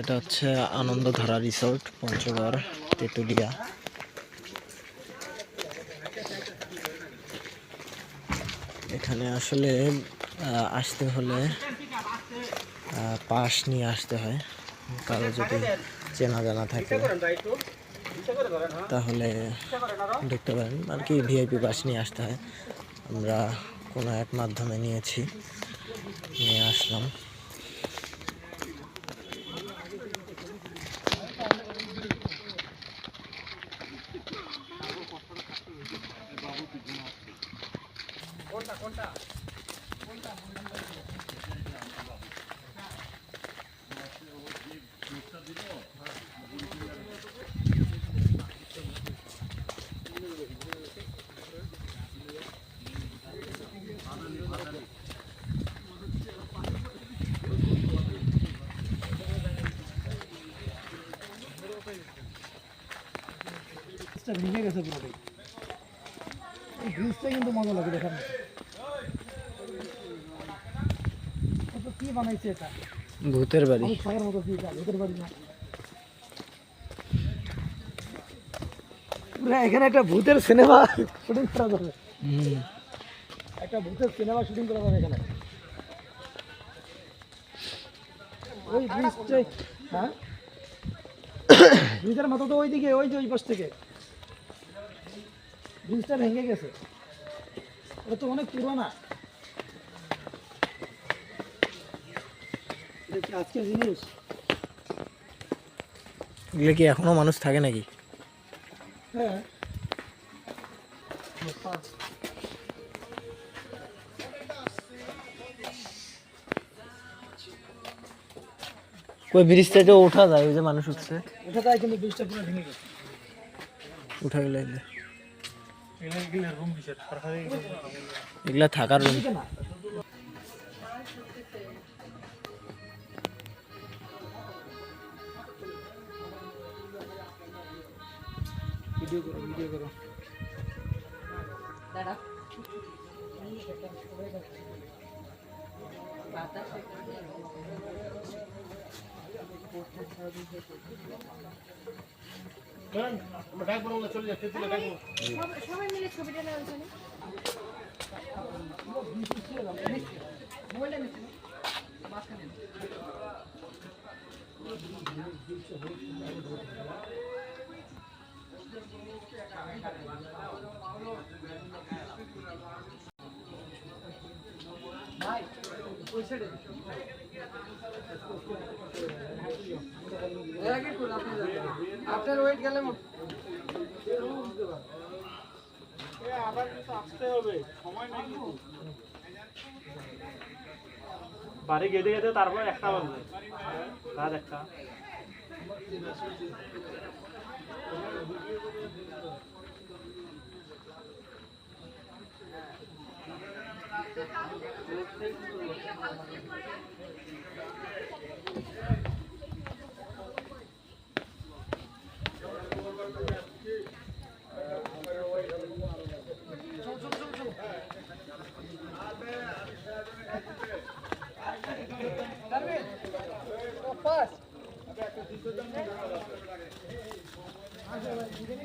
এটা হচ্ছে আনন্দধারা রিসোর্ট, পঞ্চগড়, তেঁতুলিয়া। এখানে আসলে আসতে হলে পাস নিয়ে আসতে হয়। কারও যদি চেনা জানা থাকে, তাহলে ঢুকতে পারেন। আর কি ভিআইপি পাস নিয়ে আসতে হয়। আমরা কোনো এক মাধ্যমে নিয়েছি। নিয়ে আসলাম। ব্রিজটা ভেঙে গেছে পুরোটাই এই ব্রিজটা কিন্তু মজা লাগে দেখার মতো। কি বানাইছে এটা? ভূতের বাড়ি। ছাগের মতো ভেতর বাড়ি না। এখানে একটা ভূতের সিনেমা শুটিং করা যাবে। একটা ভূতের সিনেমা শুটিং করা যাবে এখানে। ওই ব্রিজটাই হ্যাঁ? ব্রিজের মাথা তো ওইদিকে ওই যে ওই পাশ থেকে। ব্রিজটা ভেঙে গেছে। এটা তো অনেক পুরোনা। আজকের জিনিস? এগুলো কি এখনও মানুষ থাকে নাকি? হ্যাঁ। কই ব্রিজ থেকে ওঠা যায় ওই যে মানুষ উঠছে। এটা তাই কিন্তু ব্রিজটা পুরো ভেঙে গেছে। উঠা গেলে এগুলো। রুম থাকার। না। ভিডিও করো ভিডিও করো। সবাই মিলে ছবিটা নেওয়ার জন্য আপনার ওয়েট গেলে বাড়ি গেতে গেতে তারপর একটা বাজবে রাত একটা। এত নয়ছে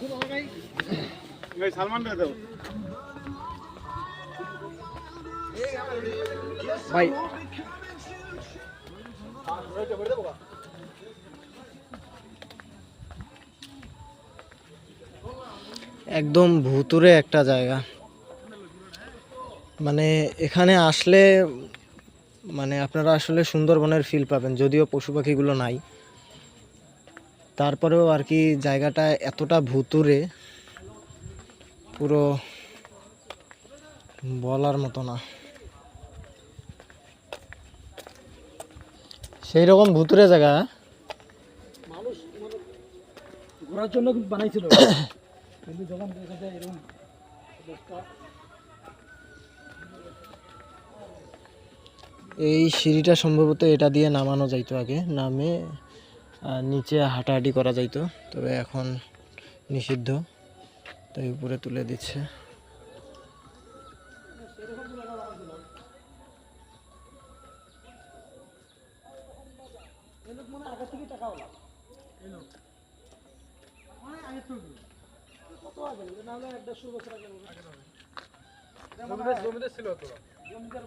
শুরু ভাই সালমান ভাই একদম ভুতুরে একটা জায়গা। মানে এখানে আসলে মানে আপনারা আসলে সুন্দরবনের ফিল পাবেন যদিও পশু পাখিগুলো নাই। তারপরেও আর কি জায়গাটা এতটা ভুতুরে পুরো বলার মতো না। সেই রকম ভুতুরে জায়গা? মানুষ মানে ঘোরার জন্য বানাইছিল। কিন্তু যখন দেখা যায় এরকম এই সিঁড়িটা সম্ভবত এটা দিয়ে নামানো যাইতো আগে, নামে নিচে হাঁটাহাঁটি করা যাইতো। তবে এখন নিষিদ্ধ। তাই উপরে তুলে দিচ্ছে।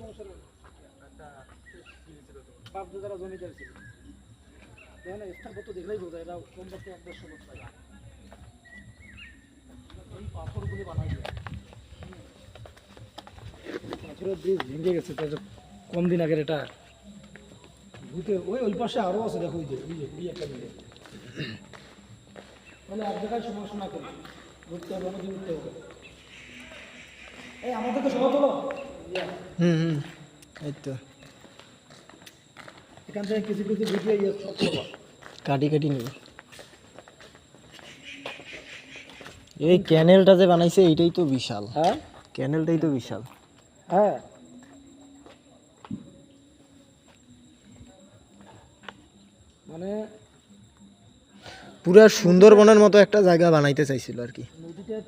বংশের বাপ দাদারা জমিদার ছিল দেখেন না, স্থাপত্য দেখলেই বোঝা যায়, এরা কমপক্ষে এক দেড়শো বছর আগে। এই পাথরগুলি বানাই পাথরের ব্রিজ ভেঙে গেছে কম দিন আগের এটা। ভূতে ওই ওই পাশে আরও আছে দেখো ওই যে ওই যে ওই একটা বিল্ডিং মানে এক জায়গায় শোনা করি। ঘুরতে হবে অনেকদিন ঘুরতে হবে। এই আমাদেরকে সভা তোলো হুম হুম। এই তো এখান থেকে কিছু কিছু ভিডিও ইয়ে কাটি কাটি নিব এই ক্যানেলটা যে বানাইছে এইটাই তো বিশাল। হ্যাঁ? ক্যানেলটাই তো বিশাল। হ্যাঁ। মানে পুরা সুন্দরবনের মতো একটা জায়গা বানাইতে চাইছিল আর কি। নদীটার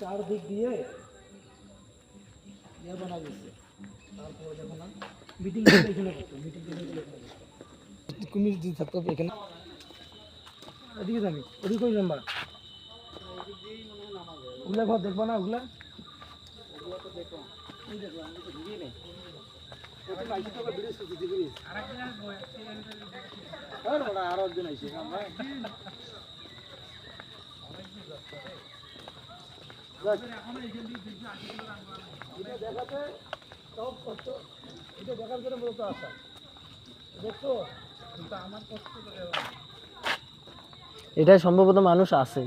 চারদিক দিয়ে ইয়ে বানা গেছে তারপরে দেখো না মিটিং এখানে করতো মিটিং কুমির যদি থাকতো এখানে। এদিকে যাবি ওদিকে কই নাম্বার ওগুলা ঘর দেখবা না ওগুলা? আর একজন আইসি দেখাতে সব কষ্ট এটা দেখার জন্য মূলত আসা। দেখছ? কিন্তু আমার কষ্ট করে এটা সম্ভবত মানুষ আছে।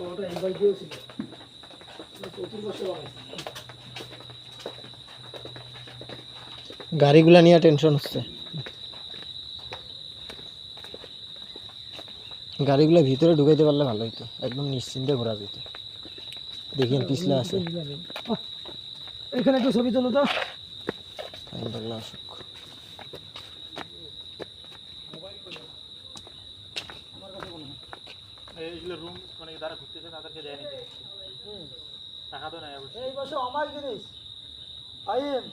ওটা ইনভাইট দিয়েছিল। প্রচুর বছর বানাইছে। গাড়িগুলা নিয়ে টেনশন হচ্ছে। গাড়িগুলো ভিতরে ঢুকাইতে পারলে ভালো হইতো একদম নিশ্চিন্তে ঘোরা যেত। দেখেন পিছলে আছে। এখানে একটু ছবি তোলো তো। বললাম এইগুলো রুম মানে যারা ঘুরতেছে তাদেরকে দেয় টাকা তো নাই অবশ্যই এই পাশে অমায়িক জিনিস। আইএম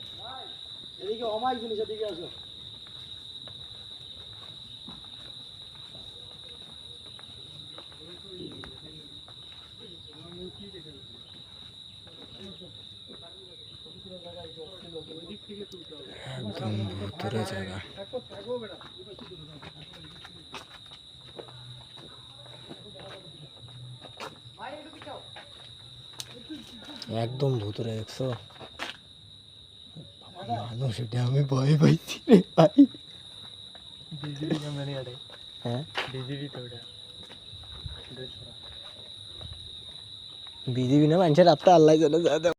এদিকে অমায়িক জিনিস এদিকে আসো। একদম ভুতুরে জায়গা। একদম ভুতুরে দেখছ? বাবা, মানুষ এটা আমি ভয় পাইছি রে ভাই ডিজিবি কোম্পানি আরে হ্যাঁ ডিজিবি তো ওটা বিজিবি না মানুষের রাতটা আল্লাহ জানে যা